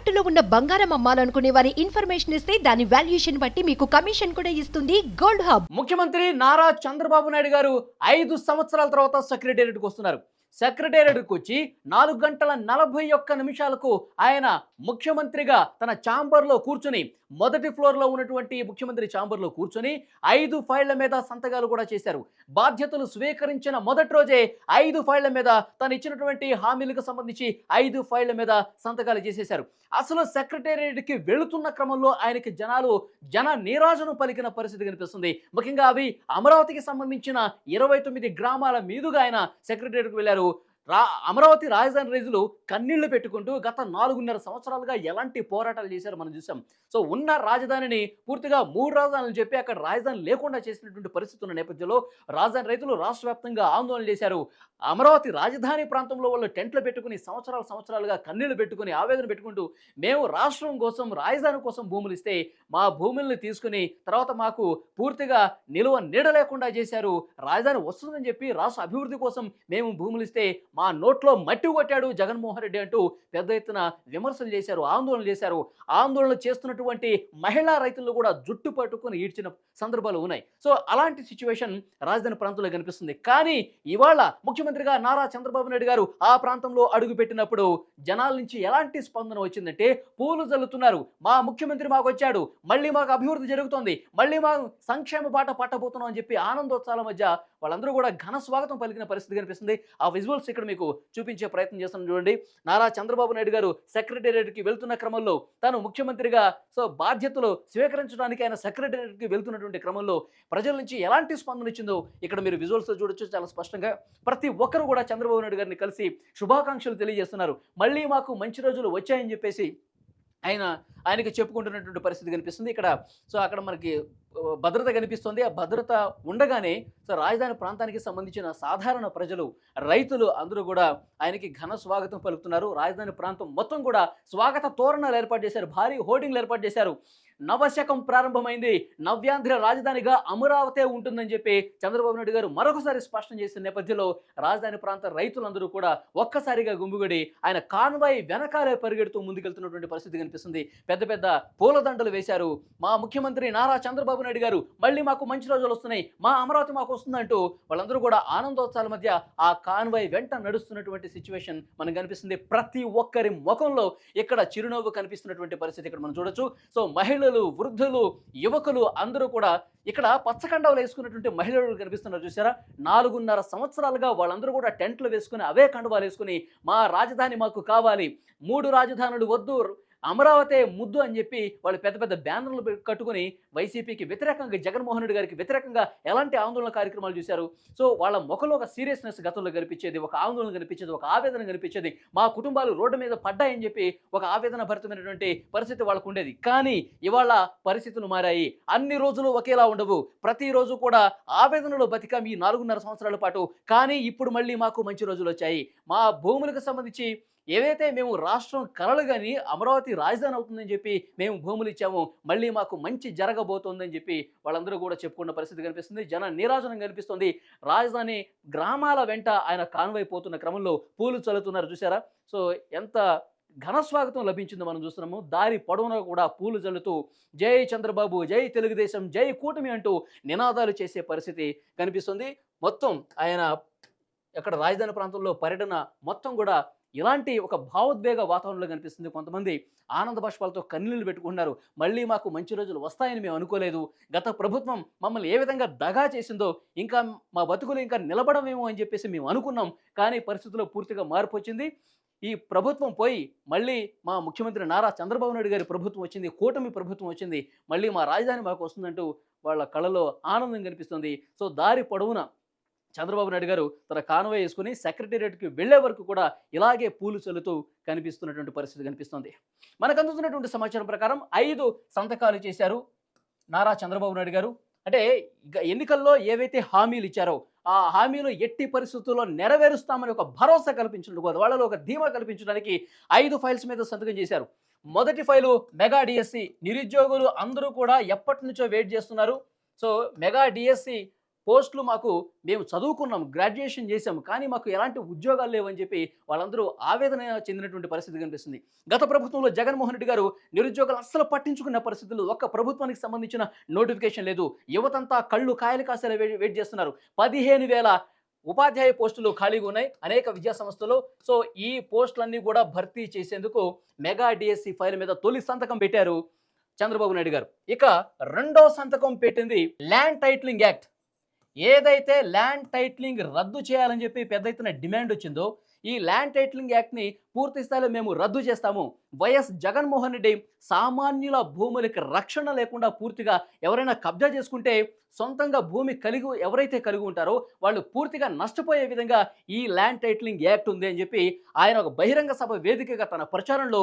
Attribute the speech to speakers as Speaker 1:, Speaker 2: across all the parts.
Speaker 1: తాకట్టులో ఉన్న బంగారం అమ్మాలనుకునే వారి ఇన్ఫర్మేషన్ ఇస్తే దాని వాల్యుయేషన్ బట్టి మీకు కమిషన్ కూడా ఇస్తుంది గోల్డ్ హబ్.
Speaker 2: ముఖ్యమంత్రి నారా చంద్రబాబు నాయుడు గారు ఐదు సంవత్సరాల తర్వాత సెక్రటేరియట్కి వస్తున్నారు. సెక్రటేరియట్కి వచ్చి నాలుగు గంటల నలభై ఒక్క నిమిషాలకు ఆయన ముఖ్యమంత్రిగా తన ఛాంబర్లో కూర్చుని మొదటి ఫ్లోర్లో ఉన్నటువంటి ముఖ్యమంత్రి ఛాంబర్లో కూర్చొని ఐదు ఫైళ్ళ మీద సంతకాలు కూడా చేశారు. బాధ్యతలు స్వీకరించిన మొదటి రోజే ఐదు ఫైళ్ళ మీద తను ఇచ్చినటువంటి హామీలకు సంబంధించి ఐదు ఫైళ్ళ మీద సంతకాలు చేసేశారు. అసలు సెక్రటేరియట్కి వెళుతున్న క్రమంలో ఆయనకి జనాలు జన నీరాజను పలికిన పరిస్థితి కనిపిస్తుంది. ముఖ్యంగా అవి అమరావతికి సంబంధించిన ఇరవై తొమ్మిది గ్రామాల మీదుగా ఆయన సెక్రటేరియట్కి వెళ్ళారు. రా అమరావతి రాజధాని రైతులు కన్నీళ్ళు పెట్టుకుంటూ గత నాలుగున్నర సంవత్సరాలుగా ఎలాంటి పోరాటాలు చేశారో మనం చూసాం. సో ఉన్న రాజధానిని పూర్తిగా మూడు రాజధానులు చెప్పి అక్కడ రాజధాని లేకుండా చేసినటువంటి పరిస్థితి ఉన్న నేపథ్యంలో రాజధాని రైతులు రాష్ట్ర వ్యాప్తంగా ఆందోళన చేశారు. అమరావతి రాజధాని ప్రాంతంలో వాళ్ళు టెంట్లు పెట్టుకుని సంవత్సరాలు సంవత్సరాలుగా కన్నీళ్ళు పెట్టుకుని ఆవేదన పెట్టుకుంటూ మేము రాష్ట్రం కోసం రాజధాని కోసం భూములు ఇస్తే మా భూముల్ని తీసుకుని తర్వాత మాకు పూర్తిగా నిలువ నీడ లేకుండా చేశారు. రాజధాని వస్తుందని చెప్పి రాష్ట్ర అభివృద్ధి కోసం మేము భూములు ఇస్తే మా నోట్లో మట్టి కొట్టాడు జగన్మోహన్ రెడ్డి అంటూ పెద్ద ఎత్తున విమర్శలు చేశారు ఆందోళన చేశారు. ఆందోళన చేస్తున్నటువంటి మహిళా రైతులను కూడా జుట్టు పట్టుకుని ఈడ్చిన సందర్భాలు ఉన్నాయి. సో అలాంటి సిచ్యువేషన్ రాజధాని ప్రాంతంలో కనిపిస్తుంది. కానీ ఇవాళ ముఖ్యమంత్రిగా నారా చంద్రబాబు నాయుడు గారు ఆ ప్రాంతంలో అడుగుపెట్టినప్పుడు జనాల నుంచి ఎలాంటి స్పందన వచ్చిందంటే పూలు జల్లుతున్నారు. మా ముఖ్యమంత్రి మాకు వచ్చాడు. మళ్ళీ మాకు అభివృద్ధి జరుగుతోంది. మళ్ళీ మాకు సంక్షేమ బాట పట్టబోతున్నాం అని చెప్పి ఆనందోత్సాల మధ్య వాళ్ళందరూ కూడా ఘన స్వాగతం పలికిన పరిస్థితి కనిపిస్తుంది. ఆ విజువల్స్ ఇక్కడ మీకు చూపించే ప్రయత్నం చేస్తున్నాం చూడండి నారా చంద్రబాబు నాయుడు గారు సెక్రటేరియట్కి వెళ్తున్న క్రమంలో తాను ముఖ్యమంత్రిగా సో బాధ్యతలు స్వీకరించడానికి ఆయన సెక్రటేరియట్కి వెళ్తున్నటువంటి క్రమంలో ప్రజల నుంచి ఎలాంటి స్పందన ఇచ్చిందో ఇక్కడ మీరు విజువల్స్లో చూడొచ్చు చాలా స్పష్టంగా. ప్రతి ఒక్కరు కూడా చంద్రబాబు నాయుడు గారిని కలిసి శుభాకాంక్షలు తెలియజేస్తున్నారు. మళ్ళీ మాకు మంచి రోజులు వచ్చాయని చెప్పేసి ఆయన ఆయనకి చెప్పుకుంటున్నటువంటి పరిస్థితి కనిపిస్తుంది. ఇక్కడ సో అక్కడ మనకి భద్రత కనిపిస్తుంది. ఆ భద్రత ఉండగానే సో రాజధాని ప్రాంతానికి సంబంధించిన సాధారణ ప్రజలు రైతులు అందరూ కూడా ఆయనకి ఘన స్వాగతం పలుకుతున్నారు. రాజధాని ప్రాంతం మొత్తం కూడా స్వాగత తోరణాలు ఏర్పాటు చేశారు. భారీ హోర్డింగ్లు ఏర్పాటు చేశారు. నవశకం ప్రారంభమైంది. నవ్యాంధ్ర రాజధానిగా అమరావతే ఉంటుందని చెప్పి చంద్రబాబు నాయుడు గారు మరొకసారి స్పష్టం చేసిన నేపథ్యంలో రాజధాని ప్రాంత రైతులందరూ కూడా ఒక్కసారిగా గుంపుగడి ఆయన కాన్వాయ్ వెనకాలే పరిగెడుతూ ముందుకెళ్తున్నటువంటి పరిస్థితి కనిపిస్తుంది. పెద్ద పెద్ద పూలదండలు వేశారు. మా ముఖ్యమంత్రి నారా చంద్రబాబు నాయుడు గారు మళ్ళీ మాకు మంచి రోజులు వస్తున్నాయి. మా అమరావతి మాకు వస్తుందంటూ వాళ్ళందరూ కూడా ఆనందోత్సాల మధ్య ఆ కాన్వాయ్ వెంట నడుస్తున్నటువంటి సిచ్యువేషన్ మనకు కనిపిస్తుంది. ప్రతి ఒక్కరి ముఖంలో ఇక్కడ చిరునవ్వు కనిపిస్తున్నటువంటి పరిస్థితి ఇక్కడ మనం చూడొచ్చు. సో మహిళలు వృద్ధులు యువకులు అందరూ కూడా ఇక్కడ పచ్చకండాలు వేసుకున్నటువంటి మహిళలు కనిపిస్తున్నారు చూసారా నాలుగున్నర సంవత్సరాలుగా వాళ్ళందరూ కూడా టెంట్లు వేసుకుని అవే కండువాలు వేసుకుని మా రాజధాని మాకు కావాలి. మూడు రాజధానులు వద్దు. అమరావతి ముద్దు అని చెప్పి వాళ్ళు పెద్ద పెద్ద బ్యానర్లు కట్టుకుని వైసీపీకి వ్యతిరేకంగా జగన్మోహన్ రెడ్డి గారికి వ్యతిరేకంగా ఎలాంటి ఆందోళన కార్యక్రమాలు చూశారు. సో వాళ్ళ ముఖంలో ఒక సీరియస్నెస్ గతంలో కనిపించేది ఒక ఆందోళన కనిపించేది ఒక ఆవేదన కనిపించేది మా కుటుంబాలు రోడ్డు మీద పడ్డాయని చెప్పి ఒక ఆవేదన భరితమైనటువంటి పరిస్థితి వాళ్ళకు ఉండేది. కానీ ఇవాళ పరిస్థితులు మారాయి. అన్ని రోజులు ఒకేలా ఉండవు. ప్రతిరోజు కూడా ఆవేదనలో బతికాం ఈ నాలుగున్నర సంవత్సరాల పాటు. కానీ ఇప్పుడు మళ్ళీ మాకు మంచి రోజులు వచ్చాయి. మా భూములకు సంబంధించి ఏవైతే మేము రాష్ట్రం కలలు కానీ అమరావతి రాజధాని అవుతుందని చెప్పి మేము భూములు ఇచ్చాము మళ్ళీ మాకు మంచి జరగబోతోందని చెప్పి వాళ్ళందరూ కూడా చెప్పుకున్న పరిస్థితి కనిపిస్తుంది. జన నీరాజనం కనిపిస్తుంది. రాజధాని గ్రామాల వెంట ఆయన కాన్వై పోతున్న క్రమంలో పూలు చల్లుతున్నారు. చూసారా సో ఎంత ఘన స్వాగతం లభించిందో మనం చూస్తున్నాము. దారి పొడవున కూడా పూలు చల్లుతూ జై చంద్రబాబు జై తెలుగుదేశం జై కూటమి అంటూ నినాదాలు చేసే పరిస్థితి కనిపిస్తుంది. మొత్తం ఆయన అక్కడ రాజధాని ప్రాంతంలో పర్యటన మొత్తం కూడా ఇలాంటి ఒక భావోద్వేగ వాతావరణంలో కనిపిస్తుంది కొంతమంది. ఆనంద బాష్పాలతో కన్నీళ్ళు పెట్టుకుంటున్నారు. మళ్ళీ మాకు మంచి రోజులు వస్తాయని మేము అనుకోలేదు. గత ప్రభుత్వం మమ్మల్ని ఏ విధంగా దగా చేసిందో ఇంకా మా బతుకులు ఇంకా నిలబడమేమో అని చెప్పేసి మేము అనుకున్నాం. కానీ పరిస్థితుల్లో పూర్తిగా మార్పు వచ్చింది. ఈ ప్రభుత్వం పోయి మళ్ళీ మా ముఖ్యమంత్రి నారా చంద్రబాబు నాయుడు గారి ప్రభుత్వం వచ్చింది. కూటమి ప్రభుత్వం వచ్చింది. మళ్ళీ మా రాజధాని మాకు వస్తుందంటూ వాళ్ళ కళలో ఆనందం కనిపిస్తుంది. సో దారి పొడవున? చంద్రబాబు నాయుడు గారు తన కాన్వే వేసుకుని సెక్రటేరియట్కి వెళ్ళే వరకు కూడా ఇలాగే పూలు చల్లుతూ కనిపిస్తున్నటువంటి పరిస్థితి కనిపిస్తుంది. మనకు అందుతున్నటువంటి సమాచారం ప్రకారం ఐదు సంతకాలు చేశారు నారా చంద్రబాబు నాయుడు గారు. అంటే ఎన్నికల్లో ఏవైతే హామీలు ఇచ్చారో ఆ హామీలు ఎట్టి పరిస్థితుల్లో నెరవేరుస్తామని ఒక భరోసా కల్పించడం కోసం వాళ్ళలో ఒక ధీమా కల్పించడానికి ఐదు ఫైల్స్ మీద సంతకం చేశారు. మొదటి ఫైలు మెగా డిఎస్సి. నిరుద్యోగులు అందరూ కూడా ఎప్పటి నుంచో వెయిట్ చేస్తున్నారు. సో మెగా డిఎస్సి పోస్టులు మాకు మేము చదువుకున్నాం గ్రాడ్యుయేషన్ చేసాము కానీ మాకు ఎలాంటి ఉద్యోగాలు లేవని చెప్పి వాళ్ళందరూ ఆవేదన చెందినటువంటి పరిస్థితి కనిపిస్తుంది. గత ప్రభుత్వంలో జగన్మోహన్ రెడ్డి గారు నిరుద్యోగులు అస్సలు పట్టించుకున్న పరిస్థితులు ఒక్క ప్రభుత్వానికి సంబంధించిన నోటిఫికేషన్ లేదు. యువతంతా కళ్ళు కాయలు కాసేలా వెయిట్ వెయిట్ చేస్తున్నారు. పదిహేను వేల ఉపాధ్యాయ పోస్టులు ఖాళీగా ఉన్నాయి అనేక విద్యా సంస్థలు. సో ఈ పోస్టులన్నీ కూడా భర్తీ చేసేందుకు మెగా డిఎస్సి ఫైల్ మీద తొలి సంతకం పెట్టారు చంద్రబాబు నాయుడు గారు. ఇక రెండో సంతకం పెట్టింది ల్యాండ్ టైటిలింగ్ యాక్ట్. ఏదైతే ల్యాండ్ టైట్లింగ్ రద్దు చేయాలని చెప్పి పెద్ద ఎత్తున డిమాండ్ వచ్చిందో ఈ ల్యాండ్ టైట్లింగ్ యాక్ట్ని పూర్తి స్థాయిలో మేము రద్దు చేస్తాము. వైఎస్ జగన్మోహన్ రెడ్డి సామాన్యుల భూములకి రక్షణ లేకుండా పూర్తిగా ఎవరైనా కబ్జా చేసుకుంటే సొంతంగా భూమి కలిగి ఎవరైతే కలిగి ఉంటారో వాళ్ళు పూర్తిగా నష్టపోయే విధంగా ఈ ల్యాండ్ టైట్లింగ్ యాక్ట్ ఉంది అని చెప్పి ఆయన ఒక బహిరంగ సభ వేదికగా తన ప్రచారంలో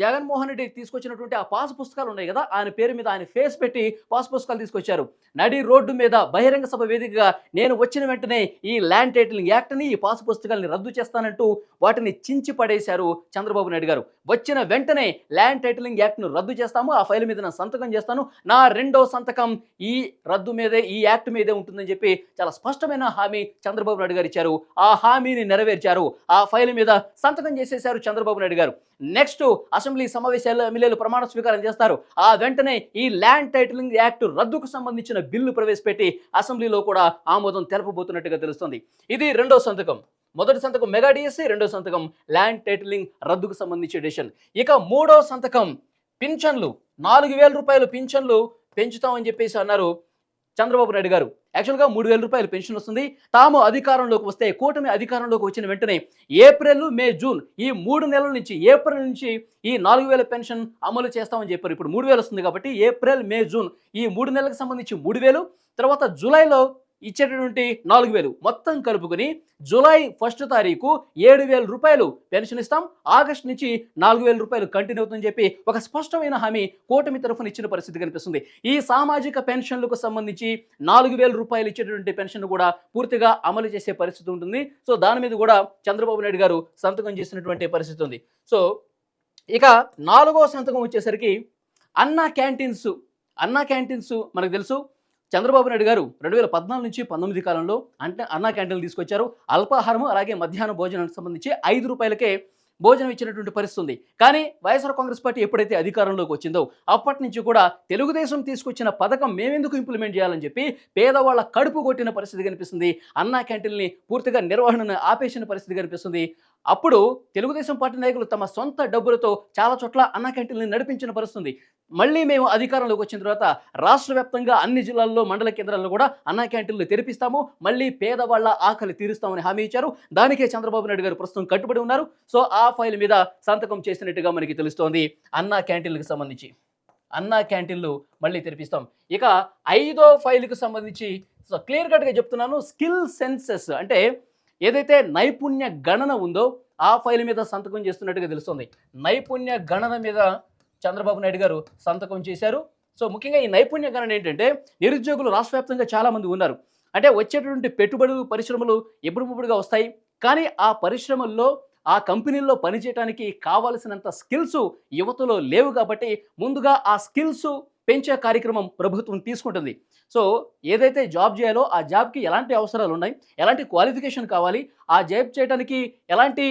Speaker 2: జగన్మోహన్ రెడ్డి తీసుకొచ్చినటువంటి ఆ పాస్ పుస్తకాలు ఉన్నాయి కదా ఆయన పేరు మీద ఆయన ఫేస్ పెట్టి పాస్ పుస్తకాలు తీసుకొచ్చారు. నడి రోడ్డు మీద బహిరంగ సభ వేదికగా నేను వచ్చిన వెంటనే ఈ ల్యాండ్ టైటిలింగ్ యాక్ట్ని ఈ పాస్ పుస్తకాలని రద్దు చేస్తానంటూ వాటిని చించి పడేశారు చంద్రబాబు నాయుడు గారు. వచ్చిన వెంటనే ల్యాండ్ టైటిలింగ్ యాక్ట్ను రద్దు చేస్తాము ఆ ఫైల్ మీద నా సంతకం చేస్తాను. నా రెండో సంతకం ఈ రద్దు మీదే ఈ యాక్ట్ మీదే ఉంటుందని చెప్పి చాలా స్పష్టమైన హామీ చంద్రబాబు నాయుడు గారు ఇచ్చారు. ఆ హామీని నెరవేర్చారు. ఆ ఫైల్ మీద సంతకం చేసేశారు చంద్రబాబు నాయుడు గారు. నెక్స్ట్ అసెంబ్లీ సమావేశాల్లో ఎమ్మెల్యేలు ప్రమాణ స్వీకారం చేస్తారు. ఆ వెంటనే ఈ ల్యాండ్ టైటిలింగ్ యాక్ట్ రద్దుకు సంబంధించిన బిల్లు ప్రవేశపెట్టి అసెంబ్లీలో కూడా ఆమోదం తెలపబోతున్నట్టుగా తెలుస్తుంది. ఇది రెండో సంతకం. మొదటి సంతకం మెగా డిఎస్సి రెండో సంతకం ల్యాండ్ టైటిలింగ్ రద్దుకు సంబంధించి డిసిషన్. ఇక మూడో సంతకం పింఛన్లు. నాలుగు వేల రూపాయలు పింఛన్లు పెంచుతామని చెప్పేసి అన్నారు చంద్రబాబు నాయుడు గారు. యాక్చువల్గా మూడు వేల రూపాయలు పెన్షన్ వస్తుంది. తాము అధికారంలోకి వస్తే కూటమి అధికారంలోకి వచ్చిన వెంటనే ఏప్రిల్ మే జూన్ ఈ మూడు నెలల నుంచి ఏప్రిల్ నుంచి ఈ నాలుగు వేల పెన్షన్ అమలు చేస్తామని చెప్పారు. ఇప్పుడు మూడు వేలు వస్తుంది కాబట్టి ఏప్రిల్ మే జూన్ ఈ మూడు నెలలకు సంబంధించి మూడు వేలు. తర్వాత జూలైలో ఇచ్చేటటువంటి నాలుగు వేలు మొత్తం కలుపుకుని జూలై ఫస్ట్ తారీఖు ఏడు వేల రూపాయలు పెన్షన్ ఇస్తాం. ఆగస్ట్ నుంచి నాలుగు వేల రూపాయలు కంటిన్యూ అవుతుందని చెప్పి ఒక స్పష్టమైన హామీ కూటమి తరఫున ఇచ్చిన పరిస్థితి కనిపిస్తుంది. ఈ సామాజిక పెన్షన్లకు సంబంధించి నాలుగు వేల రూపాయలు ఇచ్చేటటువంటి పెన్షన్ కూడా పూర్తిగా అమలు చేసే పరిస్థితి ఉంటుంది. సో దాని మీద కూడా చంద్రబాబు నాయుడు గారు సంతకం చేసినటువంటి పరిస్థితి ఉంది. సో ఇక నాలుగో సంతకం వచ్చేసరికి అన్నా క్యాంటీన్స్ అన్నా క్యాంటీన్స్ మనకు తెలుసు. చంద్రబాబు నాయుడు గారు రెండు వేల పద్నాలుగు నుంచి పంతొమ్మిది కాలంలో అంటే అన్నా క్యాంటీన్లు తీసుకొచ్చారు. అల్పాహారము అలాగే మధ్యాహ్న భోజనానికి సంబంధించి ఐదు రూపాయలకే భోజనం ఇచ్చినటువంటి పరిస్థితి ఉంది. కానీ వైఎస్ఆర్ కాంగ్రెస్ పార్టీ ఎప్పుడైతే అధికారంలోకి వచ్చిందో అప్పటి నుంచి కూడా తెలుగుదేశం తీసుకొచ్చిన పథకం మేమెందుకు ఇంప్లిమెంట్ చేయాలని చెప్పి పేదవాళ్ళ కడుపు కొట్టిన పరిస్థితి కనిపిస్తుంది. అన్నా క్యాంటీన్ని పూర్తిగా నిర్వహణను ఆపేసిన పరిస్థితి కనిపిస్తుంది. అప్పుడు తెలుగుదేశం పార్టీ నాయకులు తమ సొంత డబ్బులతో చాలా చోట్ల అన్నా క్యాంటీన్లు నడిపించిన పరిస్థితుంది. మళ్ళీ మేము అధికారంలోకి వచ్చిన తర్వాత రాష్ట్ర వ్యాప్తంగా అన్ని జిల్లాల్లో మండల కేంద్రాల్లో కూడా అన్నా క్యాంటీన్లు తెరిపిస్తాము. మళ్ళీ పేదవాళ్ళ ఆకలి తీరుస్తామని హామీ ఇచ్చారు. దానికే చంద్రబాబు నాయుడు గారు ప్రస్తుతం కట్టుబడి ఉన్నారు. సో ఆ ఫైల్ మీద సంతకం చేసినట్టుగా మనకి తెలుస్తోంది అన్నా క్యాంటీన్లకు సంబంధించి. అన్నా క్యాంటీన్లు మళ్ళీ తెరిపిస్తాం. ఇక ఐదో ఫైల్కి సంబంధించి సో క్లియర్ కట్గా చెప్తున్నాను. స్కిల్ సెన్సెస్ అంటే ఏదైతే నైపుణ్య గణన ఉందో ఆ ఫైల్ మీద సంతకం చేస్తున్నట్టుగా తెలుస్తుంది. నైపుణ్య గణన మీద చంద్రబాబు నాయుడు గారు సంతకం చేశారు. సో ముఖ్యంగా ఈ నైపుణ్య గణన ఏంటంటే నిరుద్యోగులు రాష్ట్ర వ్యాప్తంగా చాలామంది ఉన్నారు. అంటే వచ్చేటటువంటి పెట్టుబడులు పరిశ్రమలు ఎప్పుడుముప్పుడుగా వస్తాయి. కానీ ఆ పరిశ్రమల్లో ఆ కంపెనీల్లో పనిచేయడానికి కావలసినంత స్కిల్స్ యువతలో లేవు కాబట్టి ముందుగా ఆ స్కిల్స్ పెంచే కార్యక్రమం ప్రభుత్వం తీసుకుంటుంది. సో ఏదైతే జాబ్ చేయాలో ఆ జాబ్కి ఎలాంటి అవసరాలు ఉన్నాయి? ఎలాంటి క్వాలిఫికేషన్ కావాలి? ఆ జాబ్ చేయడానికి ఎలాంటి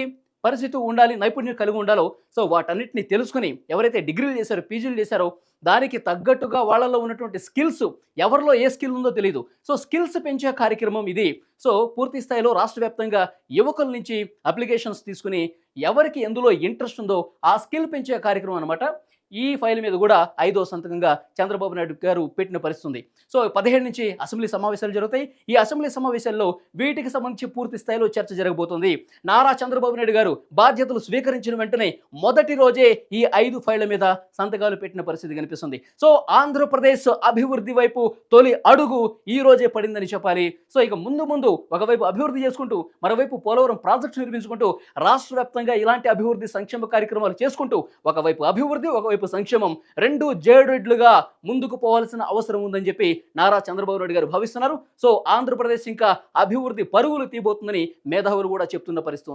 Speaker 2: పరిస్థితి ఉండాలి? నైపుణ్యం కలిగి ఉండాలో? సో వాటన్నిటిని తెలుసుకుని ఎవరైతే డిగ్రీలు చేశారో పీజీలు చేశారో దానికి తగ్గట్టుగా వాళ్ళలో ఉన్నటువంటి స్కిల్స్ ఎవరిలో ఏ స్కిల్ ఉందో తెలియదు సో స్కిల్స్ పెంచే కార్యక్రమం ఇది. సో పూర్తి స్థాయిలో రాష్ట్ర వ్యాప్తంగా యువకుల నుంచి అప్లికేషన్స్ తీసుకుని ఎవరికి ఎందులో ఇంట్రెస్ట్ ఉందో ఆ స్కిల్ పెంచే కార్యక్రమం అనమాట ఈ ఫైల్ మీద కూడా ఐదో సంతకంగా చంద్రబాబు నాయుడు గారు పెట్టిన పరిస్థితుంది. సో పదిహేడు నుంచి అసెంబ్లీ సమావేశాలు జరుగుతాయి. ఈ అసెంబ్లీ సమావేశాల్లో వీటికి సంబంధించి పూర్తి స్థాయిలో చర్చ జరగబోతుంది. నారా చంద్రబాబు నాయుడు గారు బాధ్యతలు స్వీకరించిన వెంటనే మొదటి రోజే ఈ ఐదు ఫైళ్ళ మీద సంతకాలు పెట్టిన పరిస్థితి కనిపిస్తుంది. సో ఆంధ్రప్రదేశ్ అభివృద్ధి వైపు తొలి అడుగు ఈ రోజే పడిందని చెప్పాలి. సో ఇక ముందు ముందు ఒకవైపు అభివృద్ధి చేసుకుంటూ మరోవైపు పోలవరం ప్రాజెక్టు నిర్మించుకుంటూ రాష్ట్ర వ్యాప్తంగా ఇలాంటి అభివృద్ధి సంక్షేమ కార్యక్రమాలు చేసుకుంటూ ఒకవైపు అభివృద్ధి ఒకవైపు సంక్షేమం రెండు జేడుడ్లుగా ముందుకు పోవాల్సిన అవసరం ఉందని చెప్పి నారా చంద్రబాబు నాయుడు గారు భావిస్తున్నారు. సో ఆంధ్రప్రదేశ్ ఇంకా అభివృద్ధి పరుగులు తీయబోతుందని మేధావులు కూడా చెప్తున్న పరిస్థితి